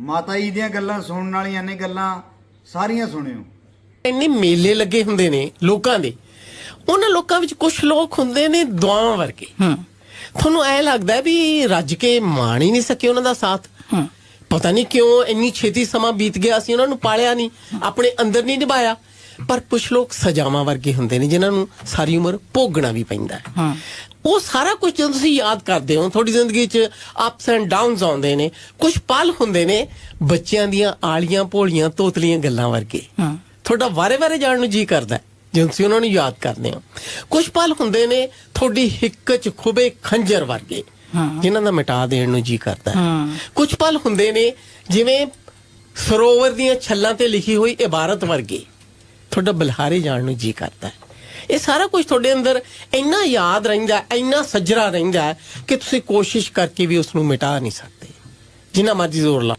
ਮਾਤਾ ਜੀ ਦੀਆਂ ਗੱਲਾਂ ਸੁਣਨ ਵਾਲੀਆਂ ਨੇ ਗੱਲਾਂ ਸਾਰੀਆਂ ਸੁਣਿਓ। ਇੰਨੇ ਮੇਲੇ ਲੱਗੇ ਹੁੰਦੇ ਨੇ ਲੋਕਾਂ ਦੇ। ਉਹਨਾਂ ਲੋਕਾਂ ਵਿੱਚ ਕੁਝ ਲੋਕ ਹੁੰਦੇ ਨੇ ਦੁਆਵਾਂ ਵਰਗੇ। ਤੁਹਾਨੂੰ ਐ ਲੱਗਦਾ ਵੀ ਰੱਜ ਕੇ ਮਾਣ ਹੀ ਨਹੀਂ ਸਕੇ ਉਹਨਾਂ ਦਾ ਸਾਥ। ਪਤਾ ਨਹੀਂ ਕਿਉਂ ਇੰਨੀ ਛੇਤੀ ਸਮਾਂ ਬੀਤ ਗਿਆ ਸੀ ਉਹਨਾਂ ਨੂੰ ਪਾਲਿਆ ਨਹੀਂ। ਆਪਣੇ ਅੰਦਰ ਨਹੀਂ ਨਿਭਾਇਆ। ਪਰ ਕੁਝ ਲੋਕ ਸਜ਼ਾਵਾਂ ਵਰਗੇ ਹੁੰਦੇ ਨੇ ਜਿਨ੍ਹਾਂ ਨੂੰ ਸਾਰੀ ਉਮਰ ਭੋਗਣਾ ਵੀ ਪੈਂਦਾ ਹੈ ਹਾਂ ਉਹ ਸਾਰਾ ਕੁਝ ਜਦੋਂ ਤੁਸੀਂ ਯਾਦ ਕਰਦੇ ਹੋ ਤੁਹਾਡੀ ਜ਼ਿੰਦਗੀ 'ਚ ਅਪਸ ਐਂਡ ਡਾਊਨਸ ਆਉਂਦੇ ਨੇ ਕੁਝ ਪਲ ਹੁੰਦੇ ਨੇ ਬੱਚਿਆਂ ਦੀਆਂ ਆਲੀਆਂ ਭੋਲੀਆਂ ਤੋਤਲੀਆਂ ਗੱਲਾਂ ਵਰਗੇ ਹਾਂ ਤੁਹਾਡਾ ਵਾਰੇ-ਵਾਰੇ ਜਾਣ ਨੂੰ ਜੀ ਕਰਦਾ ਹੈ, ਜਦੋਂ ਤੁਸੀਂ ਉਹਨਾਂ ਨੂੰ ਯਾਦ ਕਰਦੇ ਹੋ ਕੁਝ ਪਲ ਹੁੰਦੇ ਨੇ ਤੁਹਾਡੀ ਹਿੱਕ 'ਚ ਖੁਬੇ ਖੰਜਰ ਵਰਗੇ ਹਾਂ। ਜਿਨ੍ਹਾਂ ਦਾ ਮਿਟਾ ਦੇਣ ਨੂੰ ਜੀ ਕਰਦਾ ਹੈ। ਹਾਂ। ਕੁਝ ਪਲ ਹੁੰਦੇ ਨੇ ਜਿਵੇਂ ਸਰੋਵਰ ਦੀਆਂ ਛੱਲਾਂ ਤੇ ਲਿਖੀ ਹੋਈ ਇਬਾਰਤ ਵਰਗੇ ਤੁਹਾਡਾ ਬਲਹਾਰੇ ਜਾਣ ਨੂੰ ਜੀ ਕਰਦਾ ਹੈ। ਇਹ ਸਾਰਾ ਕੁਝ ਤੁਹਾਡੇ ਅੰਦਰ ਇੰਨਾ ਯਾਦ ਰਹਿੰਦਾ ਇੰਨਾ ਸੱਜਰਾ ਰਹਿੰਦਾ ਕਿ ਤੁਸੀਂ ਕੋਸ਼ਿਸ਼ ਕਰਕੇ ਵੀ ਉਸ ਨੂੰ ਮਿਟਾ ਨਹੀਂ ਸਕਦੇ। ਜਿੰਨਾ ਮਰਜ਼ੀ ਜ਼ੋਰ ਲਾ।